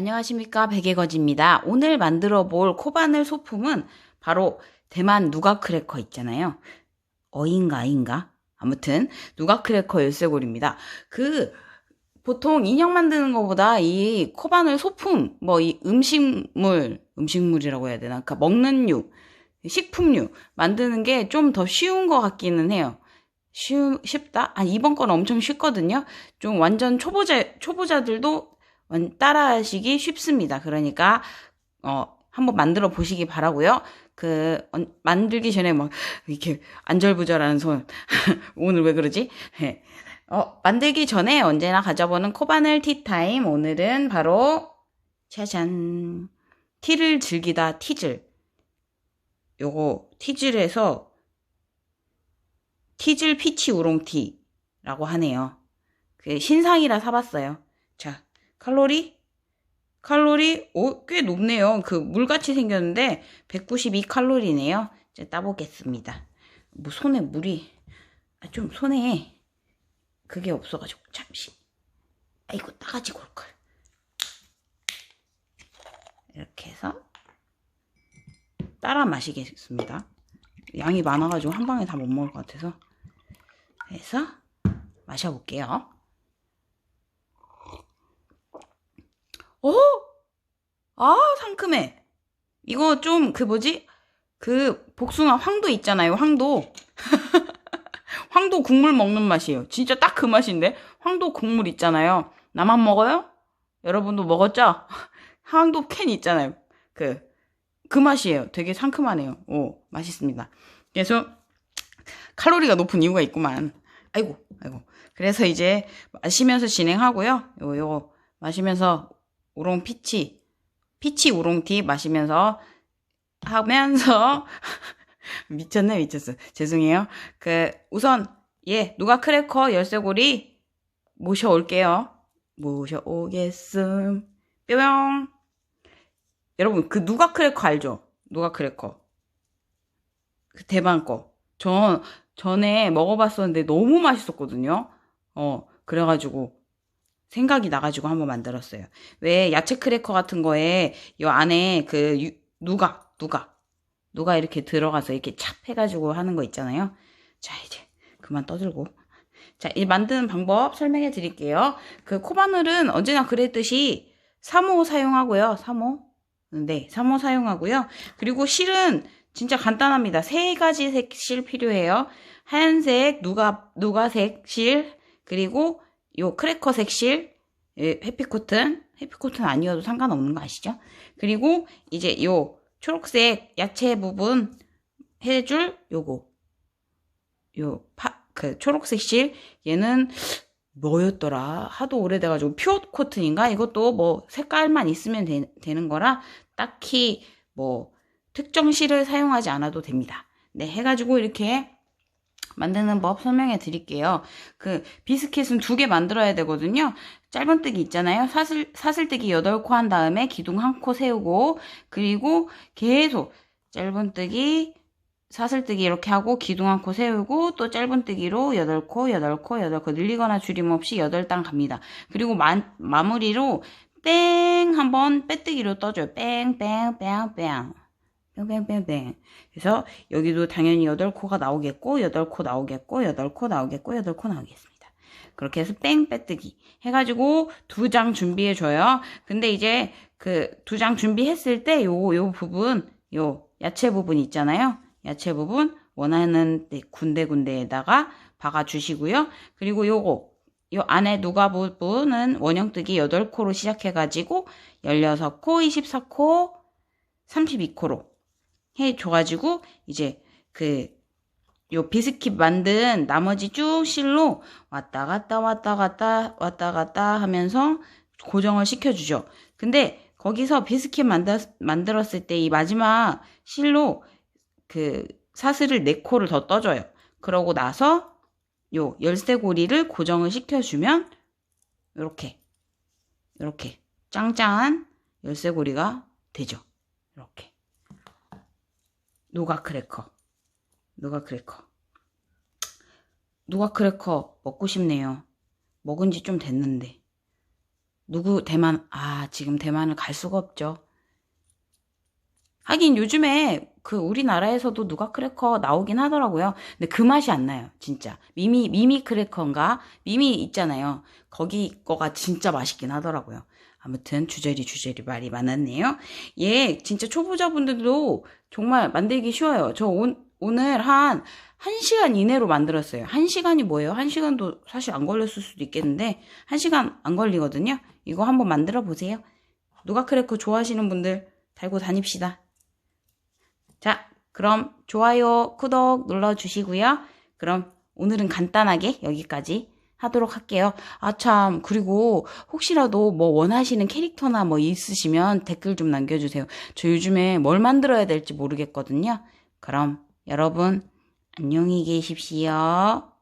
안녕하십니까 백예거지입니다. 오늘 만들어 볼 코바늘 소품은 바로 대만 누각 크래커 있잖아요. 어인가 아인가? 아무튼 누각 크래커 열쇠고리입니다. 그 보통 인형 만드는 것보다 이 코바늘 소품 뭐 이 음식물 음식물이라고 해야 되나? 그러니까 먹는 류 식품류 만드는 게 좀 더 쉬운 것 같기는 해요. 쉬, 쉽다? 아, 이번 건 엄청 쉽거든요. 좀 완전 초보자, 초보자들도 따라하시기 쉽습니다. 그러니까 어 한번 만들어 보시기 바라고요. 그 어, 만들기 전에 막 이렇게 안절부절하는 손 오늘 왜 그러지? 네. 어 만들기 전에 언제나 가져보는 코바늘 티타임 오늘은 바로 짜잔 티를 즐기다 티즐 요거 티즐에서 티즐 피치 우롱티라고 하네요. 그 신상이라 사봤어요. 자 칼로리? 칼로리, 오, 꽤 높네요. 그 물같이 생겼는데 192 칼로리네요. 이제 따보겠습니다. 뭐 손에 물이, 아, 좀 손에 그게 없어가지고, 잠시. 아이고, 따가지고 올걸. 이렇게 해서 따라 마시겠습니다. 양이 많아가지고 한 방에 다 못 먹을 것 같아서. 해서 마셔볼게요. 어? 아, 상큼해. 이거 좀, 그 뭐지? 그, 복숭아 황도 있잖아요, 황도. 황도 국물 먹는 맛이에요. 진짜 딱 그 맛인데? 황도 국물 있잖아요. 나만 먹어요? 여러분도 먹었죠? 황도 캔 있잖아요. 그, 그 맛이에요. 되게 상큼하네요. 오, 맛있습니다. 그래서, 칼로리가 높은 이유가 있구만. 아이고, 아이고. 그래서 이제 마시면서 진행하고요. 요, 요, 마시면서 우롱 피치, 피치 우롱티 마시면서 하면서 미쳤네 미쳤어. 죄송해요. 그 우선 예 누가 크래커 열쇠고리 모셔올게요. 모셔오겠음. 뿅. 여러분 그 누가 크래커 알죠? 누가 크래커. 그 대만 거. 전 전에 먹어봤었는데 너무 맛있었거든요. 어 그래가지고 생각이 나가지고 한번 만들었어요. 왜 야채 크래커 같은 거에 이 안에 그 유, 누가 누가 누가 이렇게 들어가서 이렇게 찹 해가지고 하는 거 있잖아요. 자 이제 그만 떠들고 자, 이 만드는 방법 설명해 드릴게요. 그 코바늘은 언제나 그랬듯이 3호 사용하고요. 3호. 네, 3호 사용하고요. 그리고 실은 진짜 간단합니다. 세 가지 색 실 필요해요. 하얀색, 누가, 누가색 실, 그리고 요 크래커 색실, 예, 해피코튼, 해피코튼 아니어도 상관없는 거 아시죠? 그리고 이제 요 초록색 야채 부분 해줄 요거. 요 파, 그 초록색 실, 얘는 뭐였더라? 하도 오래돼가지고 퓨어 코튼인가? 이것도 뭐 색깔만 있으면 되, 되는 거라 딱히 뭐 특정 실을 사용하지 않아도 됩니다. 네, 해가지고 이렇게 만드는 법 설명해 드릴게요. 그 비스킷은 두 개 만들어야 되거든요. 짧은뜨기 있잖아요. 사슬, 사슬뜨기 8코 한 다음에 기둥 한 코 세우고 그리고 계속 짧은뜨기 사슬뜨기 이렇게 하고 기둥 한 코 세우고 또 짧은뜨기로 8코, 8코, 8코 늘리거나 줄임없이 8단 갑니다. 그리고 마, 마무리로 뺑 한번 빼뜨기로 떠줘요. 뺑, 뺑, 뺑, 뺑. 뺑뺑뺑뺑. 그래서 여기도 당연히 8코가 나오겠고 8코 나오겠고 8코 나오겠고 8코 나오겠습니다. 그렇게 해서 뺑 빼뜨기 해가지고 두 장 준비해 줘요. 근데 이제 그 두 장 준비했을 때 요 요 부분 요 야채 부분 있잖아요. 야채 부분 원하는 군데군데에다가 박아 주시고요. 그리고 요거 요 안에 누가 부분은 원형뜨기 8코로 시작해가지고 16코, 24코, 32코로 해 줘가지고 이제 그 요 비스킷 만든 나머지 쭉 실로 왔다 갔다 왔다 갔다 왔다 갔다 하면서 고정을 시켜주죠. 근데 거기서 비스킷 만들, 만들었을 때 이 마지막 실로 그 사슬을 4코를 더 떠줘요. 그러고 나서 요 열쇠고리를 고정을 시켜주면 이렇게 이렇게 짱짱한 열쇠고리가 되죠. 이렇게 노가 크래커. 노가 크래커. 노가 크래커 먹고 싶네요. 먹은 지 좀 됐는데. 누구 대만, 아, 지금 대만을 갈 수가 없죠. 하긴 요즘에 그 우리나라에서도 누가 크래커 나오긴 하더라고요. 근데 그 맛이 안 나요, 진짜. 미미, 미미 크래커인가? 미미 있잖아요. 거기 거가 진짜 맛있긴 하더라고요. 아무튼 주저리 주저리 말이 많았네요. 예, 진짜 초보자분들도 정말 만들기 쉬워요. 저 오, 오늘 한 1시간 이내로 만들었어요. 1시간이 뭐예요? 1시간도 사실 안 걸렸을 수도 있겠는데 1시간 안 걸리거든요. 이거 한번 만들어 보세요. 누가 크래커 좋아하시는 분들 달고 다닙시다. 자, 그럼 좋아요, 구독 눌러주시고요. 그럼 오늘은 간단하게 여기까지 하도록 할게요. 아, 참, 그리고 혹시라도 뭐 원하시는 캐릭터나 뭐 있으시면 댓글 좀 남겨주세요. 저 요즘에 뭘 만들어야 될지 모르겠거든요. 그럼 여러분, 안녕히 계십시오.